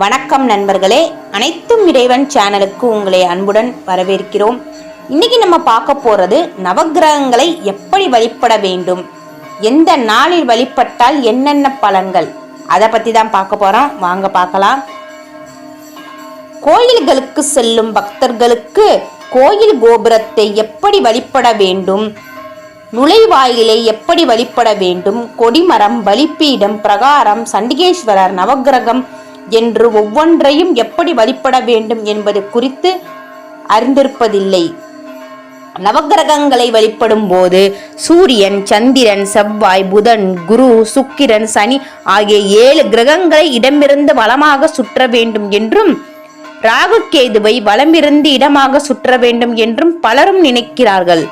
வணக்கம் நண்பர்களே. அனைத்தும் இறைவன் சேனலுக்கு உங்களை அன்புடன் வரவேற்கிறோம். இன்னைக்கு நம்ம பார்க்க போறது நவக்கிரகங்களை எப்படி வழிபட வேண்டும்? எந்த நாளில் வழிபட்டால் என்னென்ன பலன்கள்? அதை பத்தி தான் பார்க்க போறோம். வாங்க பார்க்கலாம். கோயில்களுக்கு செல்லும் பக்தர்களுக்கு கோயில் கோபுரத்தை எப்படி வழிபட வேண்டும்? நுழைவாயிலை எப்படி வழிபட வேண்டும்? கொடிமரம் பலிப்பீடம் பிரகாரம் சண்டிகேஸ்வரர் நவக்கிரகம் என்று ஒவ்வொன்றையும் எப்படி வழிபட வேண்டும் என்பது குறித்து அறிந்திருப்பதில்லை. நவக்கிரகங்களை வழிபடும் போது சூரியன் சந்திரன் செவ்வாய் புதன் குரு சுக்கிரன் சனி ஆகிய ஏழு கிரகங்களை இடமிருந்து வளமாக சுற்ற வேண்டும் என்றும் ராகுகேதுவை வளமிருந்து வலமிருந்து இடமாக சுற்ற வேண்டும் என்றும் பலரும் நினைக்கிறார்கள்.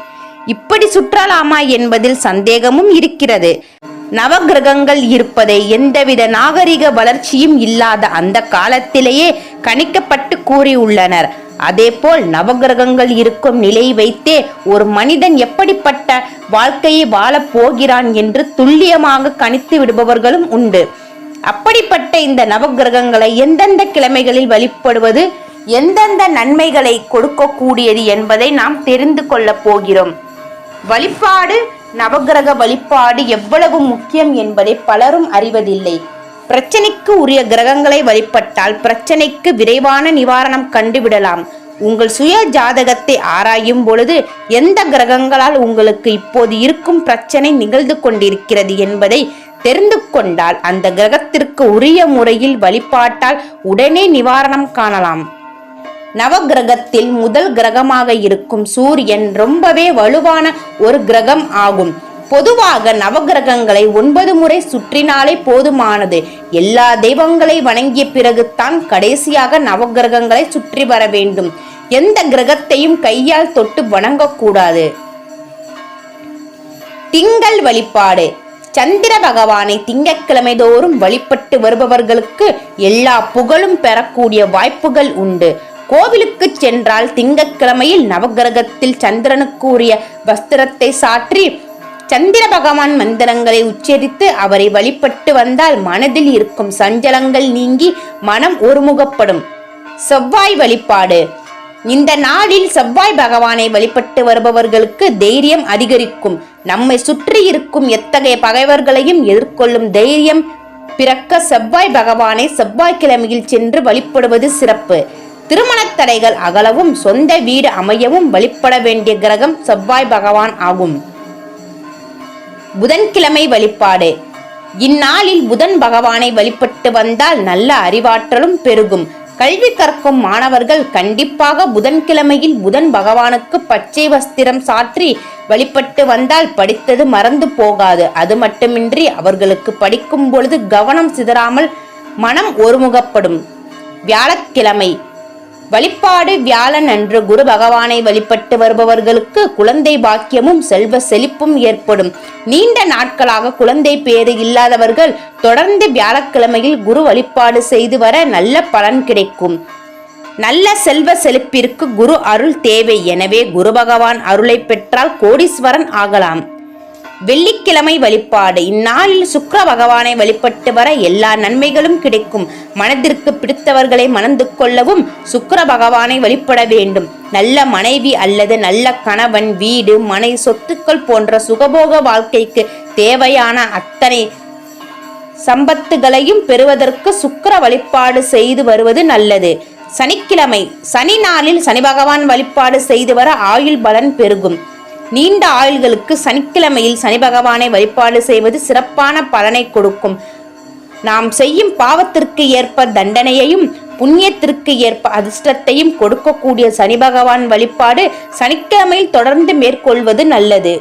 இப்படி சுற்றலாமா என்பதில் சந்தேகமும் இருக்கிறது. நவகிரகங்கள் இருப்பதை எந்தவித நாகரிக வளர்ச்சியும் இல்லாத அந்த காலத்திலேயே கணிக்கப்பட்டு கூறியுள்ளனர். அதேபோல் நவகிரகங்கள் இருக்கும் நிலை வைத்தே ஒரு மனிதன் எப்படிப்பட்ட வாழ்க்கையை வாழப் போகிறான் என்று துல்லியமாக கணித்து விடுபவர்களும் உண்டு. அப்படிப்பட்ட இந்த நவகிரகங்களை எந்தெந்த கிழமைகளில் வழிபடுவது எந்தெந்த நன்மைகளை கொடுக்கக்கூடியது என்பதை நாம் தெரிந்து கொள்ளப் போகிறோம். வழிபாடு நவகிரக வழிபாடு எவ்வளவு முக்கியம் என்பதை பலரும் அறிவதில்லை. பிரச்சனைக்கு உரிய கிரகங்களை வழிபட்டால் பிரச்சனைக்கு விரைவான நிவாரணம் கண்டுவிடலாம். உங்கள் சுய ஜாதகத்தை ஆராயும் பொழுது எந்த கிரகங்களால் உங்களுக்கு இப்போது இருக்கும் பிரச்சனை நிகழ்ந்து கொண்டிருக்கிறது என்பதை தெரிந்து கொண்டால் அந்த கிரகத்திற்கு உரிய முறையில் வழிபாட்டால் உடனே நிவாரணம் காணலாம். நவகிரகத்தில் முதல் கிரகமாக இருக்கும் சூரியன் ரொம்பவே வலுவான ஒரு கிரகம் ஆகும். பொதுவாக நவகிரகங்களை ஒன்பது முறை சுற்றினாலே போதுமானது. எல்லா தெய்வங்களை வணங்கிய பிறகுதான் கடைசியாக நவகிரகங்களை சுற்றி வர வேண்டும். எந்த கிரகத்தையும் கையால் தொட்டு வணங்கக்கூடாது. திங்கள் வழிபாடு. சந்திர பகவானை திங்கட்கிழமை தோறும் வழிபட்டு வருபவர்களுக்கு எல்லா புகழும் பெறக்கூடிய வாய்ப்புகள் உண்டு. கோவிலுக்கு சென்றால் திங்கட்கிழமையில் நவகிரகத்தில் சந்திரனுக்கு உரிய வஸ்திரத்தை சாற்றி சந்திர பகவான் மந்திரங்களை உச்சரித்து அவரை வழிபட்டு வந்தால் மனதில் இருக்கும் சஞ்சலங்கள் நீங்கி மனம் ஒருமுகப்படும். செவ்வாய் வழிபாடு. இந்த நாளில் செவ்வாய் பகவானை வழிபட்டு வருபவர்களுக்கு தைரியம் அதிகரிக்கும். நம்மை சுற்றி இருக்கும் எத்தகைய பகைவர்களையும் எதிர்கொள்ளும் தைரியம் பிறக்க செவ்வாய் பகவானை செவ்வாய்க்கிழமையில் சென்று வழிபடுவது சிறப்பு. திருமணத் தடைகள் அகலவும் சொந்த வீடு அமையவும் வழிபட வேண்டிய கிரகம் செவ்வாய் பகவான் ஆகும். புதன்கிழமை வழிபாடு. இந்நாளில் புதன் பகவானை வழிபட்டு வந்தால் நல்ல அறிவாற்றலும் பெருகும். கல்வி கற்கும் மாணவர்கள் கண்டிப்பாக புதன்கிழமையில் புதன் பகவானுக்கு பச்சை வஸ்திரம் சாற்றி வழிபட்டு வந்தால் படித்தது மறந்து போகாது. அது மட்டுமின்றி அவர்களுக்கு படிக்கும் பொழுது கவனம் சிதறாமல் மனம் ஒருமுகப்படும். வியாழக்கிழமை. வழிபாடு வியாழன் அன்று குரு பகவானை வழிபட்டு வருபவர்களுக்கு குழந்தை பாக்கியமும் செல்வ செழிப்பும் ஏற்படும். நீண்ட நாட்களாக குழந்தை பேறு இல்லாதவர்கள் தொடர்ந்து வியாழக்கிழமையில் குரு வழிபாடு செய்து வர நல்ல பலன் கிடைக்கும். நல்ல செல்வ செழிப்பிற்கு குரு அருள் தேவை. எனவே குரு பகவான் அருளை பெற்றால் கோடீஸ்வரன் ஆகலாம். வெள்ளிக்கிழமை வழிபாடு. இந்நாளில் சுக்கர பகவானை வழிபட்டு வர எல்லா நன்மைகளும் கிடைக்கும். மனதிற்கு பிடித்தவர்களை மணந்து கொள்ளவும் சுக்கர பகவானை வழிபட வேண்டும். நல்ல மனைவி அல்லது நல்ல கணவன் வீடு மனை சொத்துக்கள் போன்ற சுகபோக வாழ்க்கைக்கு தேவையான அத்தனை சம்பத்துகளையும் பெறுவதற்கு சுக்கர வழிபாடு செய்து வருவது நல்லது. சனிக்கிழமை சனி நாளில் சனி பகவான் வழிபாடு செய்து வர ஆயுள் பலன் பெருகும். நீண்ட ஆயுள்களுக்கு சனிக்கிழமையில் சனி பகவானை வழிபாடு செய்வது சிறப்பான பலனை கொடுக்கும். நாம் செய்யும் பாவத்திற்கு ஏற்ப தண்டனையையும் புண்ணியத்திற்கு ஏற்ப அதிர்ஷ்டத்தையும் கொடுக்கக்கூடிய சனி பகவான் வழிபாடு சனிக்கிழமையில் தொடர்ந்து மேற்கொள்வது நல்லது.